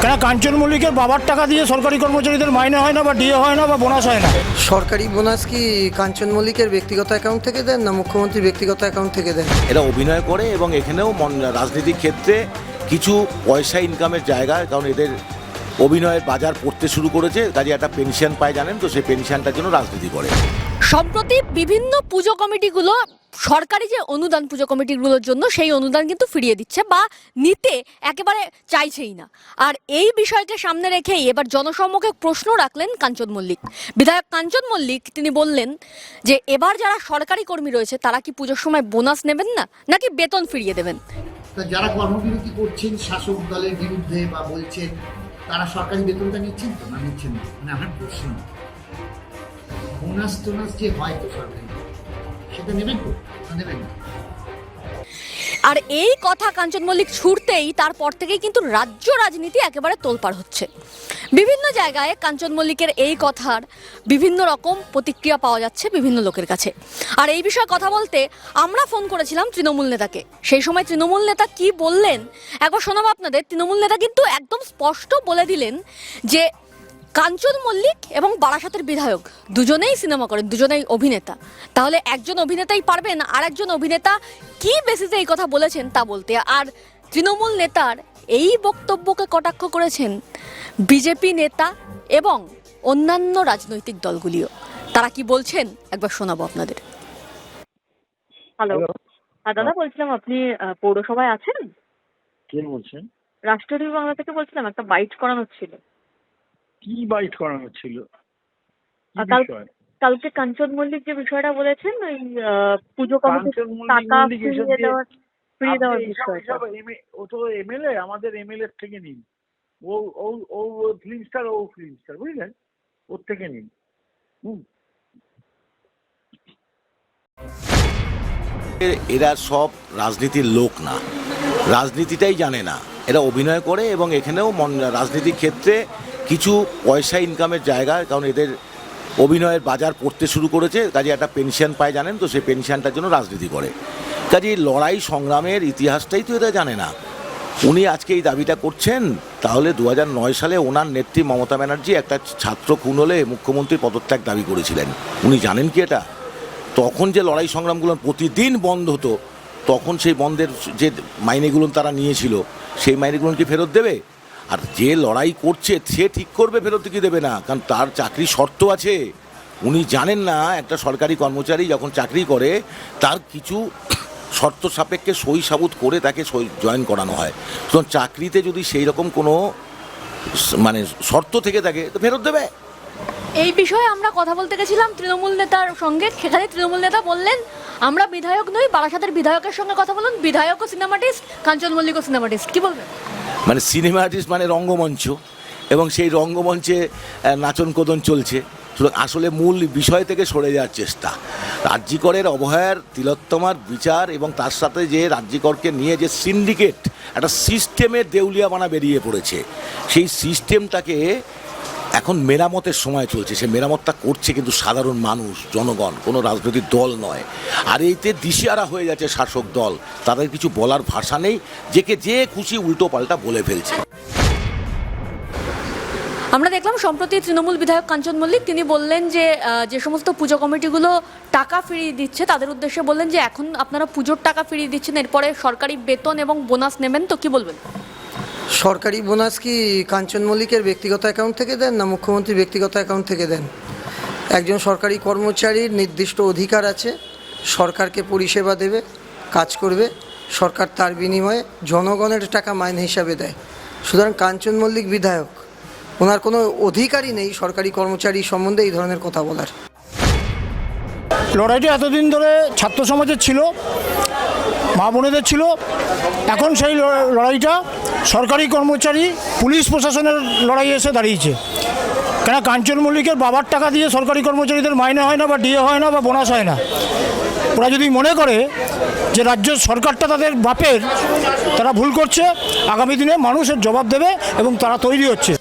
কেন কাঞ্চন মল্লিকের বাবার টাকা দিয়ে সরকারি কর্মচারীদের মাইনে হয় না বা ডিএ হয় না বা বোনাস হয় না? সরকারি বোনাস কি কাঞ্চন মল্লিকের ব্যক্তিগত অ্যাকাউন্ট থেকে দেন না মুখ্যমন্ত্রীর ব্যক্তিগত অ্যাকাউন্ট থেকে দেন? এরা অভিনয় করে এবং এখানেও মন- রাজনীতির ক্ষেত্রে কিছু পয়সা ইনকামের জায়গা কারণ এদের অভিনয়ের বাজার পড়তে শুরু করেছে কাজে একটা পেনশন পায় জানেন তো সেই পেনশনটার জন্য রাজনীতি করে। সম্প্রতি বিভিন্ন পুজো কমিটিগুলো সরকারি যে অনুদান পুজো কমিটিগুলোর জন্য সেই অনুদান কিন্তু ফিরিয়ে দিচ্ছে বা নিতে একেবারে চাইছেই না। আর এই বিষয়কে সামনে রেখেই এবার জনসম্মুখে প্রশ্ন রাখলেন কাঞ্চন মল্লিক। বিধায়ক কাঞ্চন মল্লিক, তিনি বললেন যে, এবার যারা সরকারি কর্মী রয়েছে, তারা কি পুজোর সময় বোনাস নেবেন না, নাকি বেতন ফিরিয়ে দেবেন? যারা কর্মবিরতি করছেন, শাসক দলের বিরুদ্ধে বা বলছেন, তারা সরকারি বেতনটা নিচ্ছেন তো? না নিচ্ছেন না? মানে আমার প্রশ্ন, বোনাস টোনাস যে হয় তো সরকারি? নেবেন তো? নেবেন আর এই কথা কাঞ্চন মল্লিক ছুটতেই তারপর থেকেই কিন্তু রাজ্য রাজনীতি একেবারে তোলপাড় হচ্ছে। বিভিন্ন জায়গায় কাঞ্চন মল্লিকের এই কথার বিভিন্ন রকম প্রতিক্রিয়া পাওয়া যাচ্ছে বিভিন্ন লোকের কাছে। আর এই বিষয়ে কথা বলতে আমরা ফোন করেছিলাম তৃণমূল নেতাকে। সেই সময় তৃণমূল নেতা কি বললেন? একবার শোনাবো আপনাদের। তৃণমূল নেতা কিন্তু একদম স্পষ্ট বলে দিলেন যে কাঞ্চন মল্লিক এবং বারাসাতের বিধায়ক। দুজনেই সিনেমা করেন দুজনেই অভিনেতা। তাহলে একজন অভিনেতাই পারবেন আর একজন অভিনেতা কি বেসিসে এই কথা বলেছেন তা বলতে? আর তৃণমূল নেতার এই বক্তব্যকে কটাক্ষ করেছেন বিজেপি নেতা এবং অন্যান্য রাজনৈতিক দলগুলিও। তারা কি বলছেন? একবার শোনাবো আপনাদের। হ্যালো হ্যাঁ দাদা বলছিলাম আপনি পৌরসভায় আছেন? কে বলছেন? রাষ্ট্রীয় বাংলা থেকে বলছিলাম একটা বাইট করানোর ছিল। কি বাইট করানো ছিল? কালকে কাঞ্চন মল্লিক যে বিষয়টা বলেছেন ওই পুজো কমিটির টাকা ফিরিয়ে দেওয়ার ফিরিয়ে দেওয়ার বিষয়টা। ও তো এমএলএ আমাদের এমএলএ থেকে নিন। ও ও ও ফিল্ম স্টার ও ফিল্ম স্টার বুঝলেন? ওর থেকে নিন। হুম। এরা সব রাজনীতির লোক না। রাজনীতিটাই জানে না। এরা অভিনয় করে এবং এখানেও মন- রাজনীতির ক্ষেত্রে কিছু পয়সা ইনকামের জায়গা, কারণ এদের অভিনয়ের বাজার পড়তে শুরু করেছে, কাজে একটা পেনশন পায়, জানেন তো? সেই পেনশনটার জন্য রাজনীতি করে। কাজে লড়াই সংগ্রামের ইতিহাসটাই তো এরা জানে না। উনি আজকে এই দাবিটা করছেন, তাহলে দু সালে ওনার নেত্রী মমতা ব্যানার্জি একটা ছাত্র খুন হলে মুখ্যমন্ত্রীর পদত্যাগ দাবি করেছিলেন। উনি জানেন কি এটা? তখন যে লড়াই সংগ্রামগুলো প্রতিদিন বন্ধ হতো, তখন সেই বন্ধের যে মাইনেগুলো তারা নিয়েছিল, সেই মাইনেগুলো কি ফেরত দেবে? আর যে লড়াই করছে, সে ঠিক করবে, ফেরত কি দেবে না? কারণ তার চাকরি শর্ত আছে। উনি জানেন না, একটা সরকারি কর্মচারী যখন চাকরি করে, তার কিছু শর্ত সাপেক্ষে সই সাবুত করে তাকে সই, জয়েন করানো হয়। তো চাকরিতে যদি সেই রকম কোনো মানে শর্ত থেকে থাকে, তো ফেরত দেবে। এই বিষয়ে আমরা কথা বলতে গেছিলাম তৃণমূল নেতার সঙ্গে। সেখানে তৃণমূল নেতা বললেন, আমরা বিধায়ক নই, বারাসাতের বিধায়কের সঙ্গে কথা বলুন। বিধায়কও সিনেমাটিস্ট কাঞ্চন মল্লিকও সিনেমাটিস্ট। কি বলবেন? মানে সিনেমা আর্টিস্ট মানে রঙ্গমঞ্চ এবং সেই রঙ্গমঞ্চে নাচন কোদন চলছে। আসলে মূল বিষয় থেকে সরে যাওয়ার চেষ্টা। রাজ্যিকরের অবহার তিলোত্তমার বিচার এবং তার সাথে যে রাজ্যিকরকে নিয়ে যে সিন্ডিকেট একটা সিস্টেমের দেউলিয়া বানা বেরিয়ে পড়েছে। সেই সিস্টেমটাকে এখন মেরামতের সময় চলছে। সে মেরামতটা করছে কিন্তু সাধারণ মানুষ, জনগণ, কোনো রাজনৈতিক দল নয়। আর এইতে দিশেহারা হয়ে যাচ্ছে শাসক দল। তাদের কিছু বলার ভাষা নেই। যেকে যে খুশি উল্টো পাল্টা বলে ফেলছে। আমরা দেখলাম সম্প্রতি তৃণমূল বিধায়ক কাঞ্চন মল্লিক, তিনি বললেন যে যে সমস্ত পুজো কমিটিগুলো টাকা ফিরিয়ে দিচ্ছে, তাদের উদ্দেশ্যে বললেন যে, এখন আপনারা পুজোর টাকা ফিরিয়ে দিচ্ছেন, এরপরে সরকারি বেতন এবং বোনাস নেবেন, তো কি বলবেন? সরকারি বোনাস কি কাঞ্চন মল্লিকের ব্যক্তিগত অ্যাকাউন্ট থেকে দেন না মুখ্যমন্ত্রীর ব্যক্তিগত অ্যাকাউন্ট থেকে দেন? একজন সরকারি কর্মচারীর নির্দিষ্ট অধিকার আছে, সরকারকে পরিষেবা দেবে, কাজ করবে, সরকার তার বিনিময়ে জনগণের টাকা মাইনে হিসাবে দেয়। সুতরাং কাঞ্চন মল্লিক বিধায়ক, ওনার কোনো অধিকারই নেই সরকারি কর্মচারী সম্বন্ধে এই ধরনের কথা বলার। লড়াইটা এতদিন ধরে ছাত্র সমাজের ছিল মা বোনেদের ছিল। এখন সেই লড়াইটা সরকারি কর্মচারী, পুলিশ প্রশাসনের লড়াই এসে দাঁড়িয়েছে। কেন কাঞ্চন মল্লিকের বাবার টাকা দিয়ে সরকারি কর্মচারীদের মাইনে হয় না বা ডিএ হয় না বা বোনাস হয় না। ওরা যদি মনে করে যে রাজ্য সরকারটা তাদের বাপের, তারা ভুল করছে, আগামী দিনে মানুষের জবাব দেবে এবং তারা তৈরি হচ্ছে।